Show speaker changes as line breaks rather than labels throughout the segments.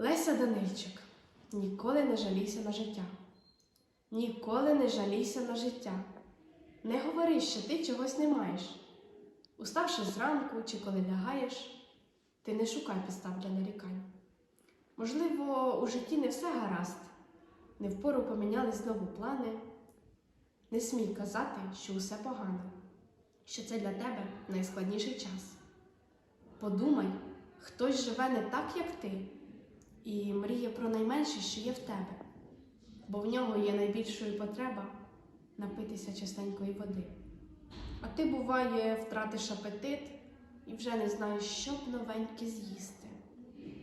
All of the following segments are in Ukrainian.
Леся Данильчик, ніколи не жалійся на життя. Ніколи не жалійся на життя. Не говори, що ти чогось не маєш. Уставши зранку чи коли лягаєш, ти не шукай підстав для нарікань. Можливо, у житті не все гаразд, не впору помінялись знову плани. Не смій казати, що усе погано, що це для тебе найскладніший час. Подумай, хтось живе не так, як ти, і мріє про найменше, що є в тебе, бо в нього є найбільшою потреба напитися чистенької води. А ти, буває, втратиш апетит і вже не знаєш, що б новеньке з'їсти.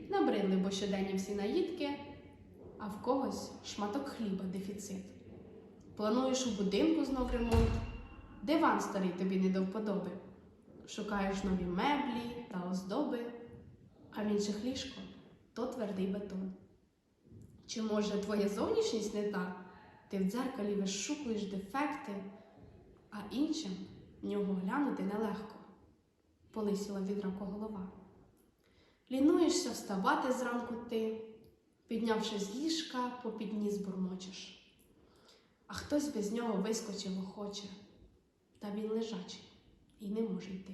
Набридли, бо щоденні всі наїдки, а в когось шматок хліба дефіцит. Плануєш у будинку знов ремонт, диван старий тобі не до вподоби. Шукаєш нові меблі та оздоби, а в інших ліжко то твердий бетон. Чи може твоя зовнішність не та? Ти в дзеркалі вишукуєш дефекти, а іншим в нього глянути нелегко. Полисіла від голова. Лінуєшся вставати зранку ти, піднявши з ліжка, попід ніс бурмочеш. А хтось без нього вискочив охоче, та він лежачий і не може йти.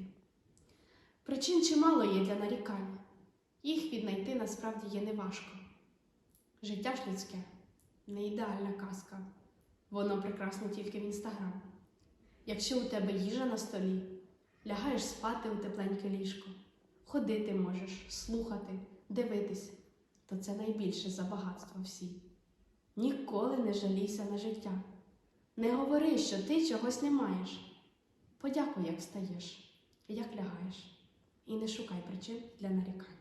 Причин чимало є для нарікань, їх віднайти насправді є неважко. Життя ж людське не ідеальна казка, воно прекрасне тільки в інстаграм. Якщо у тебе їжа на столі, лягаєш спати у тепленьке ліжко, ходити можеш, слухати, дивитись, то це найбільше за багатство всі. Ніколи не жалійся на життя. Не говори, що ти чогось не маєш. Подякуй, як встаєш, як лягаєш, і не шукай причин для нарікань.